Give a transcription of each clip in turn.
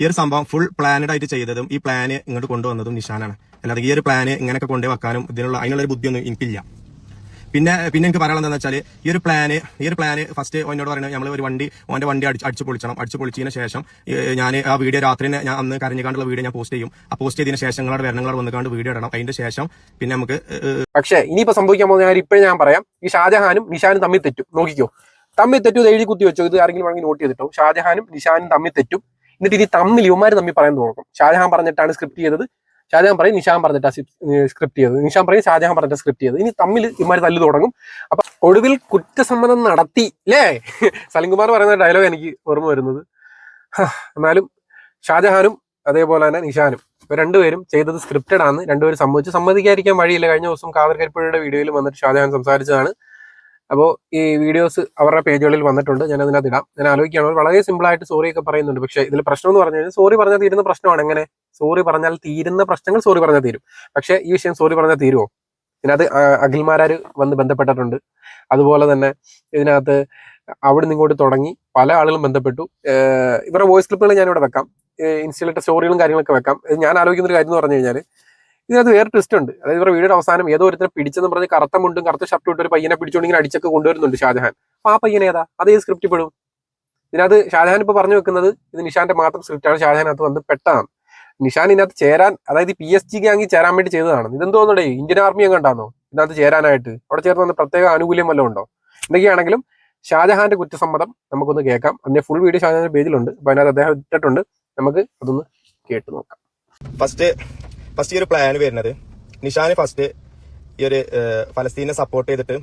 ഈ ഒരു സംഭവം ഫുൾ പ്ലാനഡ് ആയിട്ട് ചെയ്തതും ഈ പ്ലാന് ഇങ്ങോട്ട് കൊണ്ടുവന്നതും നിഷാനാണ്. അല്ലാതെ ഈ ഒരു പ്ലാന് ഇങ്ങനെയൊക്കെ കൊണ്ടു വെക്കാനും ഇതിനുള്ള അതിനുള്ള ഒരു ബുദ്ധിയൊന്നും എനിക്കില്ല. പിന്നെ പിന്നെ എനിക്ക് പറയാനുള്ളത് എന്താ വെച്ചാൽ ഈ ഒരു പ്ലാന് ഈ ഒരു പ്ലാന് ഫസ്റ്റ് എന്നോട് പറയുന്നത് നമ്മൾ ഒരു വണ്ടി ഓന്റെ വണ്ടി അടിച്ച് അടിച്ച് പൊളിച്ചണം. അടിച്ച് പൊളിച്ചതിന് ശേഷം ഞാൻ ആ വീഡിയോ രാത്രി ഞാൻ അന്ന് കരഞ്ഞുകാണ്ടുള്ള വീഡിയോ ഞാൻ പോസ്റ്റ് ചെയ്യും. ആ പോസ്റ്റ് ചെയ്തതിന് ശേഷം നിങ്ങളുടെ വരണങ്ങളോട് വന്നുകൊണ്ട് വീഡിയോ ഇടണം. അതിന്റെ ശേഷം പിന്നെ നമുക്ക് പക്ഷേ ഇനിയിപ്പോ സംഭവിക്കാൻ പോകുന്ന കാര്യം ഇപ്പോഴും ഞാൻ പറയാം. ഈ ഷാജഹാനും നിഷാനും തമ്മിൽ തെറ്റും. നോക്കിക്കോ. തമ്മിൽ തെറ്റും എഴുതി കുത്തി വെച്ചോ. ഇത് ആരെങ്കിലും വേണമെങ്കിൽ നോട്ട് ചെയ്തിട്ടോ. ഷാജഹാനും നിഷാനും തമ്മിൽ തെറ്റും. എന്നിട്ട് ഇത് തമ്മിൽ ഇവന്മാർ തമ്മിൽ പറയാൻ തുടങ്ങും. ഷാജഹാൻ പറഞ്ഞിട്ടാണ് സ്ക്രിപ്റ്റ് ചെയ്തത്. ഷാജഹാൻ പറയും നിഷാൻ പറഞ്ഞിട്ടാ സ്ക്രിപ്റ്റ് ചെയ്തത്. നിഷാൻ പറയും ഷാജഹാൻ പറഞ്ഞിട്ട് സ്ക്രിപ്റ്റ് ചെയ്തത്. ഇനി തമ്മിൽ ഇവന്മാർ തല്ലു തുടങ്ങും. അപ്പൊ ഒടുവിൽ കുറ്റസമ്മതം നടത്തി അല്ലേ സലിംകുമാർ പറയുന്ന ഡയലോഗ് എനിക്ക് ഓർമ്മ വരുന്നത്. എന്നാലും ഷാജഹാനും അതേപോലെ തന്നെ നിഷാനും ഇപ്പൊ രണ്ടുപേരും ചെയ്തത് സ്ക്രിപ്റ്റഡ് ആണ്. രണ്ടുപേരും സമ്മതിച്ച്. സമ്മതിക്കാതിരിക്കാൻ വഴിയില്ല. കഴിഞ്ഞ ദിവസം കാതർ കരിപ്പുഴയുടെ വീഡിയോയിൽ വന്നിട്ട് ഷാജഹാൻ സംസാരിച്ചതാണ്. അപ്പോൾ ഈ വീഡിയോസ് അവരുടെ പേജുകളിൽ വന്നിട്ടുണ്ട്. ഞാൻ അതിനകത്ത് ഇടാം. ഞാൻ ആലോചിക്കുകയാണ്. വളരെ സിമ്പിൾ ആയിട്ട് സോറി ഒക്കെ പറയുന്നുണ്ട്. പക്ഷേ ഇതിൽ പ്രശ്നം എന്ന് പറഞ്ഞു കഴിഞ്ഞാൽ സോറി പറഞ്ഞാൽ തീരുന്ന പ്രശ്നമാണ്. എങ്ങനെ? സോറി പറഞ്ഞാൽ തീരുന്ന പ്രശ്നങ്ങൾ സോറി പറഞ്ഞാൽ തീരും. പക്ഷേ ഈ വിഷയം സോറി പറഞ്ഞാൽ തീരുമോ ഇതിനകത്ത് അഖിൽമാരാർ വന്ന് ബന്ധപ്പെട്ടിട്ടുണ്ട്. അതുപോലെ തന്നെ ഇതിനകത്ത് അവിടെ നിന്ന് ഇങ്ങോട്ട് തുടങ്ങി പല ആളുകളും ബന്ധപ്പെട്ടു. ഇവരുടെ വോയിസ് ക്ലിപ്പുകൾ ഞാനിവിടെ വെക്കാം. ഇൻസ്റ്റയിലിട്ട സ്റ്റോറികളും കാര്യങ്ങളൊക്കെ വെക്കാം. ഞാൻ ആലോചിക്കുന്ന ഒരു കാര്യം എന്ന് പറഞ്ഞു കഴിഞ്ഞാൽ ഇതിനകത്ത് വേറെ ട്വിസ്റ്റ് ഉണ്ട്. അതായത് ഇവരുടെ വീടിന്റെ അവസാനം ഏതോ ഒരുത്തരെ പിടിച്ചെന്ന് പറഞ്ഞ് കറുത്ത മുണ്ടും കറുത്ത ഷർട്ടും ഇട്ട് ഒരു പയ്യനെ പിടിച്ചുകൊണ്ട് ഇങ്ങനെ അടിച്ചൊക്കെ കൊണ്ടുവരുന്നുണ്ട് ഷാജഹാൻ. അപ്പൊ ആ പയ്യനെ ഏതാ? അത് ഏത് സ്ക്രിപ്റ്റ് പെടും ഇതിനകത്ത് ഷാജഹാൻ ഇപ്പൊ പറഞ്ഞു വെക്കുന്നത് ഇത് നിഷാന്റെ മാത്രം സ്ക്രിപ്റ്റാണ് ഷാജഹാനകത്ത് വന്ന് പെട്ടതാണ് നിഷാൻ ഇതിനകത്ത് ചേരാൻ അതായത് പി എസ് ജി ഗ്യാങ്ങിൽ ചേരാൻ വേണ്ടി ചെയ്തതാണ്. ഇതെന്തോന്നുണ്ടേ ഇന്ത്യൻ ആർമി കണ്ടാന്നോ ഇതിനകത്ത് ചേരാനായിട്ട്. അവിടെ ചേർന്ന് വന്ന പ്രത്യേക ആനുകൂല്യം വല്ലതും ഉണ്ടോ? എന്തൊക്കെയാണെങ്കിലും ഷാജഹാന്റെ കുറ്റസമ്മതം നമുക്കൊന്ന് കേൾക്കാം. അതിന്റെ ഫുൾ വീഡിയോ ഷാജഹാന്റെ പേജിലുണ്ട്. അപ്പൊ അതിനകത്ത് അദ്ദേഹം ഇട്ടിട്ടുണ്ട്. നമുക്ക് അതൊന്ന് കേട്ട് നോക്കാം. ഫസ്റ്റ് ഫസ്റ്റ് ഈ ഒരു പ്ലാൻ വരുന്നത് നിഷാന് ഫസ്റ്റ് ഈ ഒരു ഫലസ്തീനെ സപ്പോർട്ട് ചെയ്തിട്ട്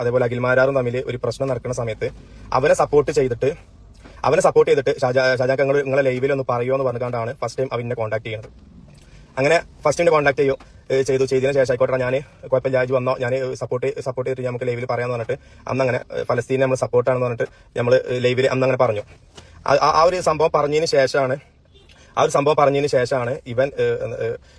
അതേപോലെ അഖിൽമാരാറും തമ്മിൽ ഒരു പ്രശ്നം നടക്കുന്ന സമയത്ത് അവനെ സപ്പോർട്ട് ചെയ്തിട്ട് അവനെ സപ്പോർട്ട് ചെയ്തിട്ട് ഷാജാ ഷാജാക്ക് നിങ്ങൾ നിങ്ങളെ ലൈവിൽ ഒന്ന് പറയുമോ എന്ന് പറഞ്ഞുകൊണ്ടാണ് ഫസ്റ്റ് ടൈം അവനെ കോൺടാക്ട് ചെയ്യുന്നത്. അങ്ങനെ ഫസ്റ്റ് ടൈം കോൺടാക്ട് ചെയ്യും ചെയ്തു. ചെയ്തതിന് ശേഷം ആയിക്കോട്ടെ ഞാൻ കുഴപ്പമില്ല ജാജ് വന്നോ ഞാൻ സപ്പോർട്ട് സപ്പോർട്ട് ചെയ്തിട്ട് നമുക്ക് ലൈവിൽ പറയാമെന്ന് പറഞ്ഞിട്ട് അന്ന് അങ്ങനെ ഫലസ്തീനെ നമ്മൾ സപ്പോർട്ടാണെന്ന് പറഞ്ഞിട്ട് നമ്മൾ ലൈവിൽ അന്ന് അങ്ങനെ പറഞ്ഞു. ആ ഒരു സംഭവം പറഞ്ഞതിന് ശേഷമാണ് ആ ഒരു സംഭവം പറഞ്ഞതിന് ശേഷമാണ് ഇവൻ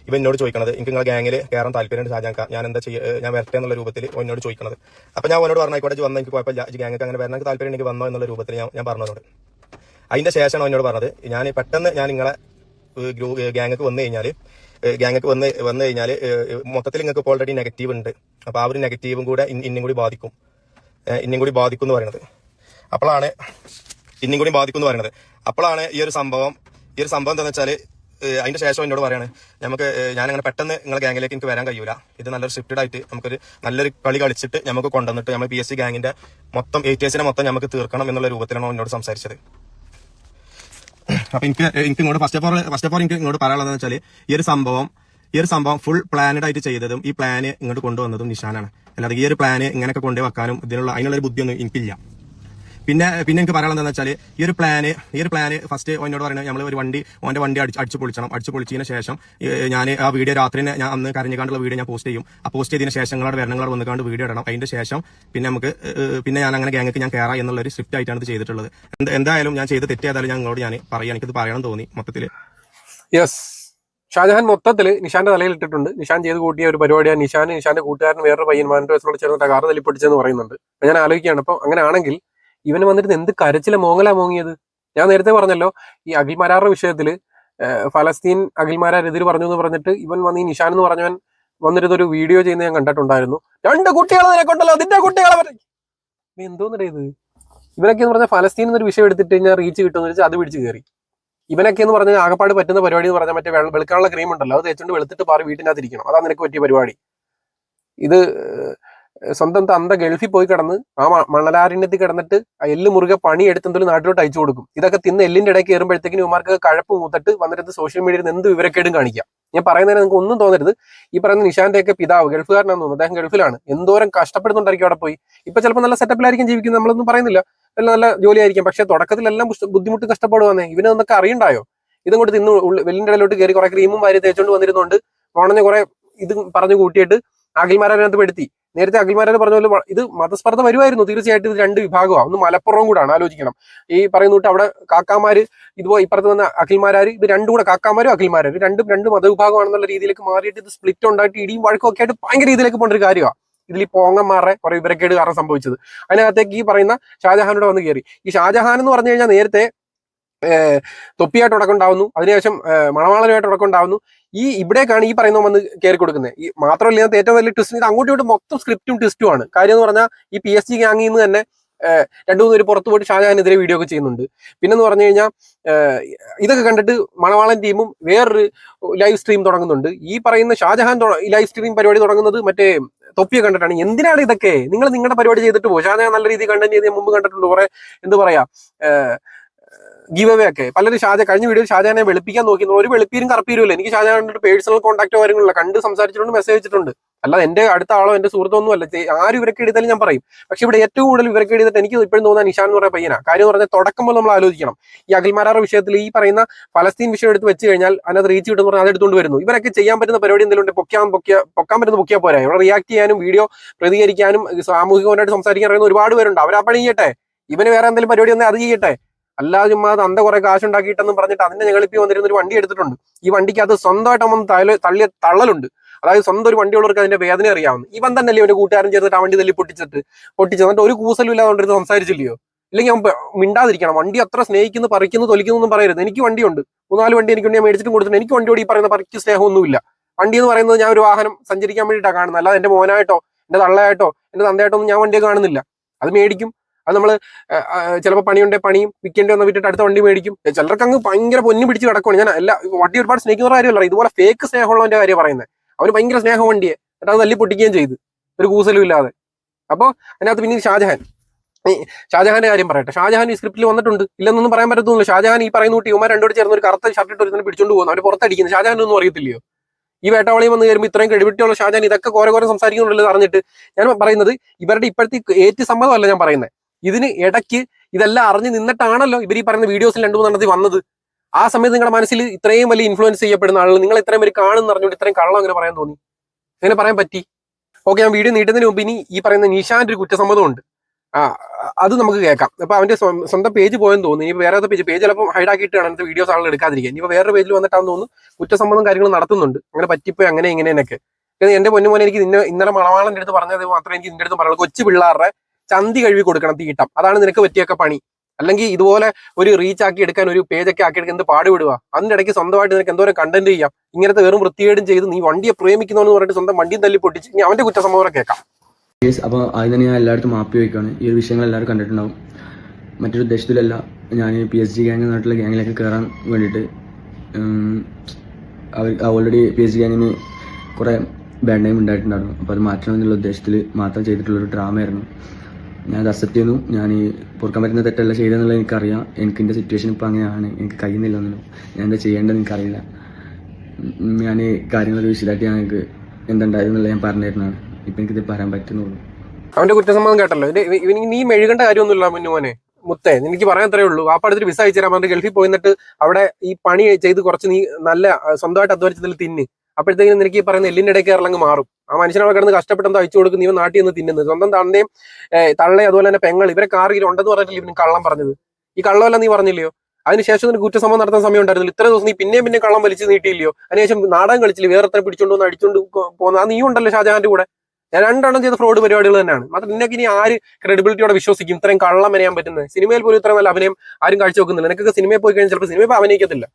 ഇവൻ എന്നോട് ചോദിക്കണത് എനിക്ക് നിങ്ങളെ ഗ്യാങ്ങിൽ കയറാൻ താല്പര്യമുണ്ട് ഷാജാങ്ക ഞാൻ എന്താ ചെയ്യുക ഞാൻ വരട്ടെ എന്നുള്ള രൂപത്തിൽ എന്നോട് ചോദിക്കണത്. അപ്പൊ ഞാൻ അവനോട് പറഞ്ഞായിക്കോട്ടെ വന്നാൽ വന്ന എനിക്ക് കുഴപ്പമില്ല. ഗ്യാങ്ങൾക്ക് അങ്ങനെ വരണം. എനിക്ക് താല്പര്യം എനിക്ക് വന്നോ എന്നുള്ള രൂപത്തിൽ ഞാൻ ഞാൻ പറഞ്ഞതോട്. അതിന്റെ ശേഷമാണ് എന്നോട് പറഞ്ഞത് ഞാൻ പെട്ടെന്ന് ഞാൻ നിങ്ങളെ ഗ്രൂ ഗ്യാങ്ങൾക്ക് വന്നു കഴിഞ്ഞാൽ ഗ്യാങ്ങൾക്ക് വന്ന് വന്നു കഴിഞ്ഞാൽ മൊത്തത്തിൽ നിങ്ങൾക്ക് ഇപ്പോൾ ഓൾറെഡി നെഗറ്റീവ് ഉണ്ട്. അപ്പോൾ ആ ഒരു നെഗറ്റീവും കൂടെ ഇന്നും കൂടി ബാധിക്കും. ഇന്നും കൂടി ബാധിക്കും എന്ന് പറയുന്നത് അപ്പോഴാണ് ഇന്നും കൂടി ബാധിക്കും എന്ന് പറയുന്നത് അപ്പോഴാണ് ഈ ഒരു സംഭവം ഈ ഒരു സംഭവം എന്താണെന്ന് വെച്ചാൽ അതിന്റെ ശേഷം എന്നോട് പറയാണ് നമുക്ക് ഞാൻ അങ്ങനെ പെട്ടെന്ന് നിങ്ങളെ ഗാങ്ങിലേക്ക് എനിക്ക് വരാൻ കഴിയൂല. ഇത് നല്ലൊരു സ്ക്രിപ്റ്റഡ് ആയിട്ട് നമുക്കൊരു നല്ലൊരു കളി കളിച്ചിട്ട് നമുക്ക് കൊണ്ടുവന്നിട്ട് നമ്മൾ പി എസ് സി ഗാങ്ങിന്റെ മൊത്തം എയ്റ്റേഴ്സിനെ മൊത്തം നമുക്ക് തീർക്കണം എന്നുള്ള രൂപത്തിലാണ് എന്നോട് സംസാരിച്ചത്. അപ്പൊ എനിക്ക് എനിക്ക് ഇങ്ങോട്ട് first of all first of all എനിക്ക് ഇങ്ങോട്ട് പറയാനുള്ളത് വെച്ചാൽ ഈ ഒരു സംഭവം ഈ ഒരു സംഭവം ഫുൾ പ്ലാനഡ് ആയിട്ട് ചെയ്തതും ഈ പ്ലാന് ഇങ്ങോട്ട് കൊണ്ടുവന്നതും നിഷാനാണ്. അല്ലാതെ ഈ ഒരു പ്ലാന് ഇങ്ങനെയൊക്കെ കൊണ്ടുവെക്കാനും ഇതിനുള്ള അതിനുള്ള ഒരു ബുദ്ധിയൊന്നും എനിക്കില്ല. പിന്നെ പിന്നെ എനിക്ക് പറയാനുള്ളത് എന്താ വെച്ചാൽ ഈ ഒരു പ്ലാന് ഈ ഒരു പ്ലാന് ഫസ്റ്റ് എന്നോട് പറയുന്നത് നമ്മൾ ഒരു വണ്ടി ഓന്റെ വണ്ടി അടിച്ച് അടിച്ച് പൊളിച്ചണം. അടിച്ച് പൊളിച്ചതിന് ശേഷം ഞാൻ ആ വീഡിയോ രാത്രി ഞാൻ അന്ന് കരഞ്ഞുകാണ്ടുള്ള വീഡിയോ ഞാൻ പോസ്റ്റ് ചെയ്യും. ആ പോസ്റ്റ് ചെയ്തതിന് ശേഷം നിങ്ങളുടെ വരണങ്ങളോട് വന്നുകൊണ്ട് വീഡിയോ ഇടണം. അതിന്റെ ശേഷം പിന്നെ നമുക്ക് പിന്നെ ഞാൻ അങ്ങനെ ഗ്യാങ്ങൾക്ക് ഞാൻ കയറാം എന്നുള്ള ഒരു സ്ക്രിപ്റ്റ് ആയിട്ടാണ് ഇത് ചെയ്തിട്ടുള്ളത്. എന്ത് എന്തായാലും ഞാൻ ചെയ്ത് തെറ്റിയതായാലും ഞാൻ നിങ്ങളോട് ഞാൻ പറയാം. എനിക്കിത് പറയണം തോന്നി മൊത്തത്തിൽ യെസ് ഷാജഹാൻ മൊത്തത്തിൽ നിഷാന്റെ തലയിൽ ഇട്ടിട്ടുണ്ട് നിഷാൻ ചെയ്ത് കൂട്ടിയ ഒരു പരിപാടിയാണ് നിഷാൻ നിഷാന്റെ കൂട്ടുകാരൻ വേറൊരു പയ്യൻ വയസ്സോട് ചേർന്നിട്ട് കാർ തല്ലിപ്പൊടിച്ചെന്ന് പറയുന്നുണ്ട്. ഞാൻ ആലോചിക്കുകയാണ്. അപ്പൊ അങ്ങനെ ആണെങ്കിൽ ഇവന് വന്നിട്ട് എന്ത് കരച്ചില മോങ്ങലാ മോങ്ങിയത്? ഞാൻ നേരത്തെ പറഞ്ഞല്ലോ ഈ അഖിൽമാരാറുടെ വിഷയത്തിൽ ഫലസ്തീൻ അഖിൽമാരാർ എതിര് പറഞ്ഞു എന്ന് പറഞ്ഞിട്ട് ഇവൻ വന്ന് ഈ നിഷാൻ എന്ന് പറഞ്ഞവൻ വന്നിട്ട് ഒരു വീഡിയോ ചെയ്യുന്ന ഞാൻ കണ്ടിട്ടുണ്ടായിരുന്നു. രണ്ട് കുട്ടികളെ നിനക്കുണ്ടല്ലോ അതിന്റെ കുട്ടികളെ എന്തോന്നിടേ ഇത്? ഇവനൊക്കെ എന്ന് പറഞ്ഞാൽ ഫലസ്തീൻ എന്നൊരു വിഷയം എടുത്തിട്ട് കഴിഞ്ഞാൽ റീച്ച് കിട്ടുമെന്ന് വെച്ചാൽ അത് പിടിച്ച് കയറി ഇവനൊക്കെ എന്ന് പറഞ്ഞാൽ ആകപ്പാട് പറ്റുന്ന പരിപാടി എന്ന് പറഞ്ഞാൽ മറ്റേ വെളുക്കാനുള്ള ക്രീം ഉണ്ടല്ലോ അത് തേച്ചുകൊണ്ട് വെളുത്തിട്ട് പാറി വീട്ടിനകത്ത് ഇരിക്കണം. അതാ നിനക്ക് പറ്റിയ പരിപാടി. ഇത് സ്വന്തം തന്ത ഗൾഫിൽ പോയി കിടന്ന് ആ മണലാരണ്യത്തിൽ കിടന്നിട്ട് എല്ല് മുറുകെ പണി എടുത്തെന്തൊരു നാട്ടിലോട്ട് അയച്ചു കൊടുക്കും. ഇതൊക്കെ തിന്ന് എല്ലിന്റെ ഇടയ്ക്ക് കയറുമ്പോഴത്തേക്കിനും ഇവന്മാർക്ക് കഴപ്പ് മൂത്തിട്ട് വന്നിട്ട് സോഷ്യൽ മീഡിയയിൽ എന്ത് വിവരക്കേടും കാണിക്കാം. ഞാൻ പറയുന്നതിന് നിങ്ങൾക്ക് ഒന്നും തോന്നരുത്. ഈ പറയുന്ന നിഷാന്റെ ഒക്കെ പിതാവ് ഗൾഫുകാരനാണെന്ന് തോന്നുന്നു. അദ്ദേഹം ഗൾഫിലാണ്. എന്തോരം കഷ്ടപ്പെടുന്നുണ്ടായിരിക്കും അവിടെ പോയി. ഇപ്പൊ ചിലപ്പോൾ നല്ല സെറ്റപ്പിലായിരിക്കും ജീവിക്കുന്നത്. നമ്മളൊന്നും പറയുന്നില്ല. നല്ല നല്ല ജോലിയായിരിക്കും. പക്ഷെ തുടക്കത്തിലെല്ലാം ബുദ്ധിമുട്ട് കഷ്ടപ്പെടുവാന്നേ ഇവന് നിന്നൊക്കെ അറിയണ്ടായോ? ഇതും കൊണ്ട് തിന്ന് വെല്ലിന്റെ ഇടയിലോട്ട് കയറി കുറെ ക്രീമും വാരി തേച്ചോണ്ട് വന്നിരുന്നുണ്ട് ഉണഞ്ഞ കുറെ ഇത് പറഞ്ഞു കൂട്ടിയിട്ട് അഖിൽമാരതിനകത്ത് പെടുത്തി. നേരത്തെ അഖിൽമാരാണ് പറഞ്ഞ പോലെ ഇത് മതസ്പർദ്ധ വരുമായിരുന്നു തീർച്ചയായിട്ടും ഇത് രണ്ട് വിഭാഗമാണ് ഒന്ന് മലപ്പുറവും കൂടാണ് ആലോചിക്കണം. ഈ പറയുന്നിട്ട് അവിടെ കാക്കാമാര് ഇതുപോലെ ഇപ്പുറത്ത് വന്ന അഖിൽമാരാര് ഇത് രണ്ടും കൂടെ കാക്കാമാരും അഖിൽമാരും രണ്ടും രണ്ട് മതവിഭാഗമാണെന്നുള്ള രീതിയിലേക്ക് മാറിയിട്ട് ഇത് സ്പ്ലിറ്റ് ഉണ്ടായിട്ട് ഇടിയും വഴക്കും ഒക്കെ ആയിട്ട് ഭയങ്കര രീതിയിലേക്ക് പോകേണ്ട ഒരു കാര്യമാണ് ഇതിൽ ഈ പോങ്ങന്മാരുടെ കുറെ വിവരക്കേട് കാരണം സംഭവിച്ചത്. അതിനകത്തേക്ക് ഈ പറയുന്ന ഷാജഹാനോട് വന്ന് കയറി ഈ ഷാജഹാൻ എന്ന് പറഞ്ഞു കഴിഞ്ഞാൽ നേരത്തെ തൊപ്പിയായിട്ട് ഉടക്കുണ്ടാവുന്നു അതിനുശേഷം മണവാളനുമായിട്ട് ഉടക്കം ഉണ്ടാവുന്നു. ഈ ഇവിടേക്കാണ് ഈ പറയുന്ന വന്ന് കയറി കൊടുക്കുന്നത്. ഈ മാത്രമല്ല ഇതിനകത്ത് ഏറ്റവും വലിയ ട്വിസ്റ്റ് ഇത് അങ്ങോട്ടും ഇങ്ങോട്ടും മൊത്തം സ്ക്രിപ്റ്റും ട്വിസ്റ്റും ആണ്. കാര്യം എന്ന് പറഞ്ഞാൽ ഈ പി എസ് ജി ഗ്യാങ്ങിൽ നിന്ന് തന്നെ രണ്ടു മൂന്ന് പേര് പുറത്തു പോയിട്ട് ഷാജഹാനെതിരെ വീഡിയോ ഒക്കെ ചെയ്യുന്നുണ്ട്. പിന്നെന്ന് പറഞ്ഞു കഴിഞ്ഞാൽ ഇതൊക്കെ കണ്ടിട്ട് മണവാളൻ ടീമും വേറൊരു ലൈവ് സ്ട്രീം തുടങ്ങുന്നുണ്ട്. ഈ പറയുന്ന ഷാജഹാൻ ലൈവ് സ്ട്രീം പരിപാടി തുടങ്ങുന്നത് മറ്റേ തൊപ്പിയെ കണ്ടിട്ടാണ്. എന്തിനാണ് ഇതൊക്കെ? നിങ്ങൾ നിങ്ങളുടെ പരിപാടി ചെയ്തിട്ട് പോകും ഷാജഹാൻ നല്ല രീതിയിൽ കണ്ടന്റ് ചെയ്ത് മുമ്പ് കണ്ടിട്ടുണ്ട് കുറെ എന്ത് പറയാ ഗീവ് അവേ ഒക്കെ. പലരും ഷാജ കഴിഞ്ഞ വീഡിയോയിൽ ഷാജാനെ വെളുപ്പിക്കാൻ നോക്കി. ഒരു വെളുപ്പീരും കറപ്പീരുമില്ല. എനിക്ക് ഷാജാനോട് പേഴ്സണൽ കോൺടാക്റ്റോ കാര്യങ്ങളില്ല കണ്ട് സംസാരിച്ചിട്ടുണ്ട് മെസ്സേജ് അയച്ചിട്ടുണ്ട് അല്ലാതെ എന്റെ അടുത്ത ആളോ എന്റെ സുഹൃത്തൊന്നും അല്ല ആരും ഇവരൊക്കെ എടുത്താലും ഞാൻ പറയും. പക്ഷെ ഇവിടെ ഏറ്റവും കൂടുതൽ ഇവരൊക്കെ എടുത്തിട്ട് എനിക്ക് ഇപ്പോഴും തോന്നുന്ന നിഷാൻ എന്ന് പറയുന്ന പയ്യനാ. കാര്യം പറഞ്ഞാൽ തുടക്കം നമ്മൾ ആലോചിക്കണം. ഈ അഖിൽമാരാറ വിഷയത്തിൽ ഈ പറയുന്ന ഫലസ്തീൻ വിഷയം എടുത്ത് വെച്ച് കഴിഞ്ഞാൽ അതിനകത്ത് റീച്ച് കിട്ടുന്ന പറഞ്ഞാൽ അത് എടുത്തുകൊണ്ട് വരുന്നു. ഇവരൊക്കെ ചെയ്യാൻ പറ്റുന്ന പരിപാടി എന്തെങ്കിലും ഉണ്ട് പൊക്കാൻ പൊക്കിയ പൊക്കാൻ പറ്റുന്ന പൊക്കിയാൽ പോരാ. ഇവിടെ റിയാക്ട് ചെയ്യാനും വീഡിയോ പ്രതികരിക്കാനും സാമൂഹികമായിട്ട് സംസാരിക്കാൻ അറിയുന്ന ഒരുപാട് പേരുണ്ട്. അവർ ആ പണി ചെയ്യട്ടെ. ഇവന് വേറെ എന്തെങ്കിലും പരിപാടി വന്നാൽ അത് ചെയ്യട്ടെ. അല്ലാതെ ചുമ്മാ അന്ത കുറെ കാശ് പറഞ്ഞിട്ട് അതിന്റെ ഞങ്ങളിപ്പോ വന്നിരുന്ന ഒരു വണ്ടി എടുത്തിട്ടുണ്ട്. ഈ വണ്ടിക്കകത്ത് സ്വന്തമായിട്ട് അവൻ തല തള്ളിയ തള്ളലുണ്ട്. അതായത് സ്വന്തം ഒരു വണ്ടിയുള്ളവർക്ക് അതിന്റെ വേദന അറിയാവുന്നു. ഇവൻ തന്നെയല്ലേ ഇവന്റെ കൂട്ടുകാരൻ ചേർന്നിട്ട് ആ വണ്ടി തല്ലി പൊട്ടിച്ചിട്ട് പൊട്ടിച്ച് എന്നിട്ട് ഒരു കൂസലും ഇല്ലാതെ സംസാരിച്ചില്ലയോ? ഇല്ലെങ്കിൽ അവൻ മിണ്ടാതിരിക്കണം. വണ്ടി അത്ര സ്നേഹിക്കുന്നു പറിക്കുന്നു തൊലിക്കുന്നു എന്നും പറയരുത്. എനിക്ക് വണ്ടിയുണ്ട്. മൂന്നാൽ വണ്ടി എനിക്ക് ഞാൻ മേടിച്ചിട്ട് കൊടുത്തിട്ടുണ്ട്. എനിക്ക് വണ്ടിയോട് ഈ പറയുന്ന പറിക്ക് സ്നേഹമൊന്നുമില്ല. വണ്ടി എന്ന് പറയുന്നത് ഞാൻ ഒരു വാഹനം സഞ്ചരിക്കാൻ വേണ്ടിയിട്ടാണ് കാണുന്നത്. അല്ലാതെ എന്റെ മോനായിട്ടോ എന്റെ തള്ളയായിട്ടോ എന്റെ തന്തയായിട്ടോ ഒന്നും ഞാൻ വണ്ടിയെ കാണുന്നില്ല. അത് മേടിക്കും. അത് നമ്മൾ ചിലപ്പോൾ പണിയുണ്ടെ പണിയും വിൽക്കേണ്ടി വന്ന് വിട്ടിട്ട് അടുത്ത വണ്ടി മേടിക്കും. ചിലർക്ക് അങ്ങ് ഭയങ്കര പൊന്നു പിടിച്ച് കിടക്കുവാണ്. ഞാൻ അല്ല വണ്ടി ഒരുപാട് സ്നേഹിക്കുന്ന കാര്യമല്ല. ഇതുപോലെ ഫേക്ക് സ്നേഹമുള്ളവന്റെ കാര്യം പറയുന്നത്. അവന് ഭയങ്കര സ്നേഹം വണ്ടിയെ. എന്നിട്ട് അത് തല്ലി പൊട്ടിക്കുകയും ചെയ്ത്. ഒരു കൂസലും ഇല്ലാതെ. അപ്പോൾ അതിനകത്ത് പിന്നെ ഷാജഹാൻ. ഷാജഹാന്റെ കാര്യം പറയട്ടെ. ഷാജഹാൻ ഈ സ്ക്രിപ്റ്റിൽ വന്നിട്ടുണ്ട്. ഇല്ലെന്നൊന്നും പറയാൻ പറ്റത്തൊന്നുമില്ല. ഷാജഹാൻ ഈ പറയുന്ന കുട്ടി ഇവന്മാർ രണ്ടോട് ചേർന്ന് ഒരു കറുത്ത ഷർട്ട് ഇട്ട് ഒരുത്തനെ പിടിച്ചോണ്ട് പോകുന്നു. അവർ പുറത്തടിക്കുന്നു. ഷാജഹാൻ ഒന്നും അറിയത്തില്ലയോ? ഈ വേട്ടവളയും വന്ന് കയറുമ്പോൾ ഇത്രയും ക്രെഡിബിലിറ്റി ഷാജാൻ ഇതൊക്കെ കുറെ കുറെ സംസാരിക്കുന്നുണ്ടല്ലോ അറിഞ്ഞിട്ട് ഞാൻ പറയുന്നത് ഇവരുടെ ഇപ്പോഴത്തെ ഏറ്റ് സമ്മതമല്ല ഞാൻ പറയുന്നത്. ഇതിന് ഇടയ്ക്ക് ഇതെല്ലാം അറിഞ്ഞ് നിന്നിട്ടാണല്ലോ ഇവർ ഈ പറയുന്ന വീഡിയോസിൽ രണ്ടു മൂന്നെണ്ണത്തിൽ വന്നത്. ആ സമയത്ത് നിങ്ങളുടെ മനസ്സിൽ ഇത്രയും വലിയ ഇൻഫ്ലുവൻസ് ചെയ്യപ്പെടുന്ന ആളുകൾ നിങ്ങൾ ഇത്രയും പേര് കാണുന്ന അറിഞ്ഞുകൊണ്ട് ഇത്രയും കള്ളം അങ്ങനെ പറയാൻ തോന്നി. അങ്ങനെ പറയാൻ പറ്റി. ഓക്കെ ഞാൻ വീഡിയോ നീട്ടുന്നതിന് മുമ്പ് ഇനി ഈ പറയുന്ന നിഷാന്റെ ഒരു കുറ്റസമ്മതമുണ്ട്. ആ അത് നമുക്ക് കേൾക്കാം. അപ്പൊ അവന്റെ സ്വ- സ്വന്തം പേജ് പോയെന്ന് തോന്നുന്നു. ഇനി വേറെ പേജ് പേജ് ചിലപ്പോൾ ഹൈഡ് ആക്കിയിട്ടാണ് അങ്ങനത്തെ വീഡിയോസ് ആളുകൾ എടുക്കാതിരിക്കുക. ഇനി വേറെ പേജിൽ വന്നിട്ടാന്ന് തോന്നുന്നു കുറ്റസമ്മതം കാര്യങ്ങൾ നടത്തുന്നുണ്ട്. അങ്ങനെ പറ്റിപ്പോയി അങ്ങനെ ഇങ്ങനെ എന്നൊക്കെ. എന്റെ പൊന്നുമോനെ എനിക്ക് നിന്നെ ഇന്നലെ മണവാളന്റെ അടുത്ത് പറഞ്ഞത് മാത്രമേ എനിക്ക് നിന്റെ അടുത്ത് പറയുള്ളൂ കൊച്ചു പിള്ളേരുടെ ചന്തി കഴുകി കൊടുക്കണം തീട്ടം. അതാണ് നിനക്ക് പറ്റിയൊക്കെ പണി. അല്ലെങ്കിൽ ഇതുപോലെ ഒരു റീച്ച് ആക്കി എടുക്കാൻ ഒരു പേജ് ഒക്കെ ആക്കി എടുക്കാൻ എന്ത് അതിന്റെ ഇടയ്ക്ക് സ്വന്തമായിട്ട് നിനക്ക് എന്തോരം കണ്ടന്റ് ചെയ്യാം? ഇങ്ങനത്തെ വെറും വൃത്തികേടും ചെയ്ത് നീ വണ്ടിയെ പ്രേമിക്കുന്നവന്ന് പറഞ്ഞിട്ട് സ്വന്തം വണ്ടിയും തല്ലി പൊട്ടിച്ച് നീ അവന്റെ കുറ്റസമ്മതം കേൾക്കാം. അപ്പൊ അപ്പോൾ ആദ്യം തന്നെ ഞാൻ എല്ലായിടത്തും മാപ്പി വയ്ക്കുകയാണ് ഈ ഒരു വിഷയങ്ങൾ എല്ലാവരും കണ്ടിട്ടുണ്ടാവും. മറ്റൊരു ഉദ്ദേശത്തിലല്ല ഞാൻ പി എസ് ജി ഗ്യാങ് നാട്ടിലെ ഗ്യാങ്ങിലേക്ക് കയറാൻ വേണ്ടിയിട്ട് അവർ ഓൾറെഡി പി എസ് ജി ഗ്യാങ്ങിന് കുറേ ബാഡ് നെയിം ഉണ്ടായിട്ടുണ്ടായിരുന്നു. അപ്പോൾ അത് മാറ്റണം എന്നുള്ള ഉദ്ദേശത്തിൽ മാത്രം ചെയ്തിട്ടുള്ളൊരു ഡ്രാമയായിരുന്നു ഞാൻ അത് അക്സെപ്റ്റ് ചെയ്യുന്നു. ഞാൻ ഈ പൊറുക്കാൻ പറ്റുന്ന തെറ്റല്ല ചെയ്തതെന്നുള്ളത് എനിക്കറിയാം. എനിക്ക് എന്റെ സിറ്റുവേഷൻ ഇപ്പോൾ അങ്ങനെയാണ്. എനിക്ക് കഴിയുന്നില്ല ഒന്നിനും ഞാൻ എന്താ ചെയ്യേണ്ടത് എനിക്കറിയില്ല. ഞാൻ കാര്യങ്ങളൊക്കെ വിശദമായിട്ട് എനിക്ക് എന്തുണ്ടായിരുന്നുള്ള ഞാൻ പറഞ്ഞിരുന്നതാണ് ഇപ്പം എനിക്കിത് പറയാൻ പറ്റുന്നുള്ളൂ. അവന്റെ കുറ്റസമ്മതം കേട്ടല്ലോ. ഇത് ഇവ- ഇവന് നീ മെഴുകേണ്ട കാര്യമൊന്നുമില്ല മുന്നു മോനെ. മുത്തേ എനിക്ക് പറയാൻ അത്രേ ഉള്ളൂ. ആ പടത്തിൽ വിസ അയച്ചു തരാൻ പറഞ്ഞിട്ട് ഗൾഫിൽ പോയിന്നിട്ട് അവിടെ ഈ പണി ചെയ്ത് കുറച്ച് നീ നല്ല സ്വന്തമായിട്ട് അധ്വാനിച്ചതിൽ തിന്ന്. അപ്പോഴത്തേക്കും നിനക്ക് ഈ പറയുന്ന എല്ലിന്റെ ഇടയ്ക്ക് ഇറങ്ങി മാറും. ആ മനുഷ്യനവിടെ കിടന്ന് കഷ്ടപ്പെട്ടെന്ന് അയച്ചു കൊടുക്കും നീ നാട്ടിൽ നിന്ന് തിന്നുന്നത്. സ്വന്തം തണ്ടയും തള്ളയും അതുപോലെ തന്നെ പെങ്ങൾ ഇവരെ കാറിൽ ഉണ്ടെന്ന് പറഞ്ഞിട്ടില്ല ഇവന് കള്ളം പറഞ്ഞത്? ഈ കള്ളമല്ല നീ പറഞ്ഞില്ലയോ? അതിനുശേഷം നിനക്ക് കുറ്റസമ്മതം നടത്താൻ സമയം ഉണ്ടായിരുന്നില്ല. ഇത്ര ദിവസം നീ പിന്നെയും പിന്നെ കള്ളം വലിച്ച് നീട്ടിയില്ലയോ? അതിനുശേഷം നാടകം കളിച്ചില്ല? വേറെ എത്ര പിടിച്ചോണ്ട് വന്ന് അടിച്ചോണ്ട് കൊ- ആ നീ ഉണ്ടല്ലോ ഷാജഹാന്റെ കൂടെ. ഞാൻ രണ്ടെണ്ണം ചെയ്ത ഫ്രോഡ് പരിപാടികൾ തന്നെയാണ്. മാത്രം നിനക്ക് ഇനി ആര് ക്രെഡിബിലിറ്റിയോടെ വിശ്വസിക്കും? ഇത്രയും കള്ളം വരയാൻ പറ്റുന്നത്. സിനിമയിൽ പോലും ഇത്ര നല്ല അഭിനയം ആരും കാഴ്ച വെക്കുന്നില്ല. നിനക്കൊക്കെ സിനിമയിൽ പോയി കഴിഞ്ഞാൽ ചിലപ്പോൾ സിനിമയിൽ അഭിനയിക്കത്തില്ല.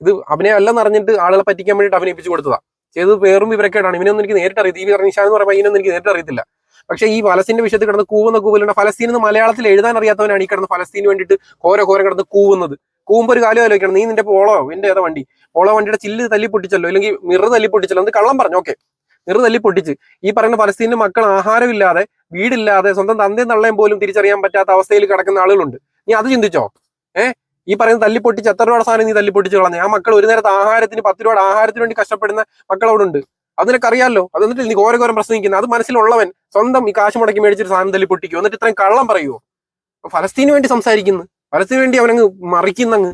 ഇത് അഭിനയം അല്ലെന്ന് അറിഞ്ഞിട്ട് ആളുകളെ പറ്റിക്കാൻ വേണ്ടിയിട്ട് അഭിനയിപ്പിച്ചു കൊടുത്തതാ. ചെയ്തത് പേറും ഇവരൊക്കെയാണ്. ഇവനൊന്നും എനിക്ക് നേരിട്ട് അറിയത്തില്ല. ഈ നിഷാൻ എന്ന് പറയുമ്പോൾ ഇതിനൊന്നും എനിക്ക് നേരിട്ട് അറിയത്തില്ല. പക്ഷേ ഈ ഫലസ്തീന്റെ വിഷയത്തിൽ കിടന്ന് കൂവുന്ന കൂവലുണ്ട്. ഫലസ്തീൻ എന്ന് മലയാളത്തിൽ എഴുതാൻ അറിയാത്തവനാണ് ഈ കിടന്ന് ഫലസ്തീന് വേണ്ടിയിട്ട് കോര കോര കിടന്ന് കൂവുന്നത്. കൂവുമ്പോൾ ഒരു കാലം ആലോചിക്കണം. നീ നിന്റെ പോളോ നിന്റെ ഏതാ വണ്ടി? പോളോ വണ്ടിയുടെ ചില്ല് തല്ലി പൊട്ടിച്ചല്ലോ? അല്ലെങ്കിൽ മിറർ തല്ലി പൊട്ടിച്ചല്ലോ? എന്ന് കള്ളം പറഞ്ഞു? ഓക്കെ. മിറർ തല്ലി പൊട്ടിച്ച്. ഈ പറയുന്ന ഫലസ്തീനിന്റെ മക്കൾ ആഹാരമില്ലാതെ വീടില്ലാതെ സ്വന്തം തന്തയും തള്ളയും പോലും തിരിച്ചറിയാൻ പറ്റാത്ത അവസ്ഥയിൽ കിടക്കുന്ന ആളുകളുണ്ട്. നീ അത് ചിന്തിച്ചോ? ഏഹ് ഈ പറയുന്ന തല്ലി പൊട്ടിച്ച് എത്ര രൂപയുടെ സാധനം നീ തല്ലി പൊട്ടിച്ച് കളഞ്ഞു? ആ മക്കൾ ഒരു നേരത്തെ ആഹാരത്തിന് പത്ത് രൂപയുടെ ആഹാരത്തിന് വേണ്ടി കഷ്ടപ്പെടുന്ന മക്കൾ അവിടെ ഉണ്ട്. അത് അറിയാമല്ലോ അത് എന്നിട്ട് നീ ഓരോ ഓരോ പ്രസംഗിക്കുന്നത്. അത് മനസ്സിലുള്ളവൻ സ്വന്തം ഈ കാശ് മുടക്കി മേടിച്ചൊരു സാധനം തല്ലി പൊട്ടിക്കുമോ എന്നിട്ട് ഇത്രയും കള്ളം പറയുമോ ഫലസ്തീന് വേണ്ടി സംസാരിക്കുന്നു. ഫലസ്തീന് വേണ്ടി അവനങ്ങ് മറിക്കുന്നങ്ങ്.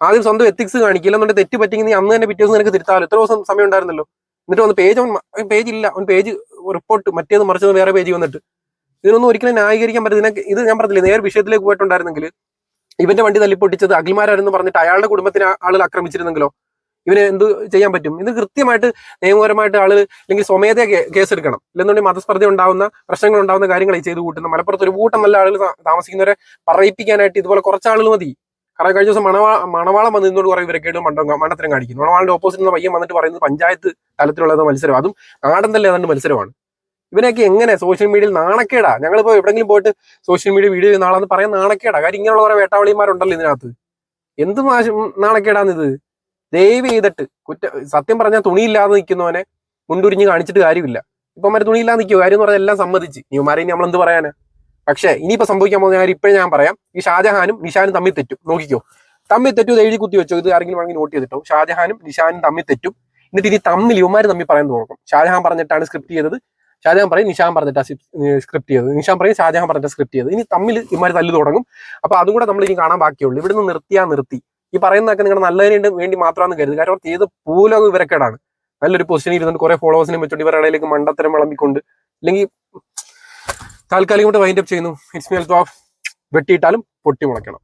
ആദ്യം സ്വന്തം എത്തിക്സ് കാണിക്കില്ല. എന്നിട്ട് തെറ്റ് പറ്റിങ്ങി അന്ന് തന്നെ പിറ്റേ ദിവസം നിനക്ക് തിരുത്താലോ എത്ര ദിവസം സമയം ഉണ്ടായിരുന്നല്ലോ? എന്നിട്ട് വന്ന് പേജ് അവൻ പേജ് ഇല്ല. അവൻ പേജ് റിപ്പോർട്ട് മറ്റേത് മറിച്ചത് വേറെ പേജ് വന്നിട്ട്. ഇതിനൊന്നും ഒരിക്കലും ന്യായീകരിക്കാൻ പറ്റില്ല ഇത് ഞാൻ പറഞ്ഞില്ലേ? നേരെ വിഷയത്തിലേക്ക് പോയിട്ടുണ്ടായിരുന്നെങ്കിൽ ഇവന്റെ വണ്ടി തല്ലിപ്പൊട്ടിച്ചത് അഖിൽമാരായിരുന്നു പറഞ്ഞിട്ട് അയാളുടെ കുടുംബത്തിനെ ആളുകൾ ആക്രമിച്ചിരുന്നെങ്കിലോ? ഇവന് എന്ത് ചെയ്യാൻ പറ്റും? ഇത് കൃത്യമായിട്ട് നിയമപരമായിട്ട് ആൾ അല്ലെങ്കിൽ സ്വമേധ കേസ് എടുക്കണം ഇല്ലെന്നുണ്ടെങ്കിൽ മതസ്പർദ്ധ ഉണ്ടാവുന്ന പ്രശ്നങ്ങൾ ഉണ്ടാവുന്ന കാര്യങ്ങൾ ചെയ്തു കൂട്ടുന്ന മലപ്പുറത്ത് ഒരു കൂട്ടം നല്ല ആളുകൾ താമസിക്കുന്നവരെ പറയിപ്പിക്കാനായിട്ട് ഇതുപോലെ കുറച്ച് ആളുകൾ മതി. കാരണം കഴിഞ്ഞ ദിവസം മണവാ മണവാളം വന്ന് നിന്നോട് പറയും ഇവരൊക്കെ മണ്ടം മണ്ടത്തരം കാണിക്കുന്നു. മണവാളിന്റെ ഓപ്പോസിറ്റ് നിന്ന് പയ്യൻ വന്നിട്ട് പറയുന്നത് പഞ്ചായത്ത് തലത്തിലുള്ള മത്സരം. അതും നാടൻ തന്നെ ഏതാണ്ട് മത്സരമാണ്. ഇവനെയൊക്കെ എങ്ങനെ സോഷ്യൽ മീഡിയയിൽ നാണക്കേടാ? ഞങ്ങളിപ്പോ എവിടെങ്കിലും പോയിട്ട് സോഷ്യൽ മീഡിയ വീഡിയോ നാളെന്ന് പറയാൻ നാണക്കേടാ. കാര്യം ഇങ്ങനെയുള്ള കുറെ വേട്ടാവളിമാരുണ്ടല്ലോ ഇതിനകത്ത്. എന്ത് നാണക്കേടാന്നിത് ദയവ് ചെയ്തിട്ട് കുറ്റ സത്യം പറഞ്ഞാൽ തുണിയില്ലാതെ നിൽക്കുന്നവനെ മുണ്ടുരിഞ്ഞ് കാണിച്ചിട്ട് കാര്യമില്ല. ഇപ്പൊ മറ്റേ തുണിയില്ലാതെ നിൽക്കുമോ കാര്യം എന്ന് പറഞ്ഞാൽ എല്ലാം സമ്മതിച്ച്. ഇനി നമ്മൾ എന്ത് പറയാനാ? പക്ഷേ ഇനിയിപ്പോ സംഭവിക്കാൻ പോകുന്ന കാര്യം ഇപ്പോഴും ഞാൻ പറയാം. ഈ ഷാജഹാനും നിഷാനും തമ്മിൽ തെറ്റും. നോക്കിക്കോ. തമ്മിൽ തെറ്റും എഴുതി കുത്തി വെച്ചോ? ഇത് ആരെങ്കിലും വേണമെങ്കിൽ നോട്ട് ചെയ്തിട്ടോ? ഷാജഹാനും നിഷാനും തമ്മിൽ തെറ്റും. എന്നിട്ട് ഇനി തമ്മിൽ ഇവന്മാർ തമ്മിൽ പറയാൻ തുടങ്ങും ഷാജഹാൻ പറഞ്ഞിട്ടാണ് സ്ക്രിപ്റ്റ് ചെയ്തത്. ഷാജഹാൻ പറയും നിഷാൻ പറഞ്ഞിട്ടാ സ്ക്രിപ്റ്റ് ചെയ്തത്. നിഷാൻ പറയും ഷാജഹാൻ പറഞ്ഞിട്ട് സ്ക്രിപ്റ്റ് ചെയ്തത്. ഇനി തമ്മിൽ ഇമാര് തല്ലു തുടങ്ങും. അപ്പൊ അതും കൂടെ നമ്മൾ ഇനി കാണാൻ ബാക്കിയുള്ളൂ. ഇവിടുന്ന് നിർത്തിയാ നിർത്തി. ഈ പറയുന്നതൊക്കെ നിങ്ങളുടെ നല്ലതിന് വേണ്ടി മാത്രമാണ് കരുതുക. കാരണം ചെയ്ത് പൂലക വിവരക്കേടാണ് നല്ലൊരു പൊസിഷനിൽ ഇരുന്നിട്ട് കുറെ ഫോളോവേഴ്സിനെ വെച്ചോണ്ട് ഇവരുടെ ഇടയിലേക്ക് മണ്ടത്തരം വിളമ്പിക്കൊണ്ട് അല്ലെങ്കിൽ താൽക്കാലികമായിട്ട് കൊണ്ട് വൈൻഡപ്പ് ചെയ്യുന്നു. ഇറ്റ്സ് മീ ഓഫ് വെട്ടിയിട്ടാലും പൊട്ടി മുളയ്ക്കണം.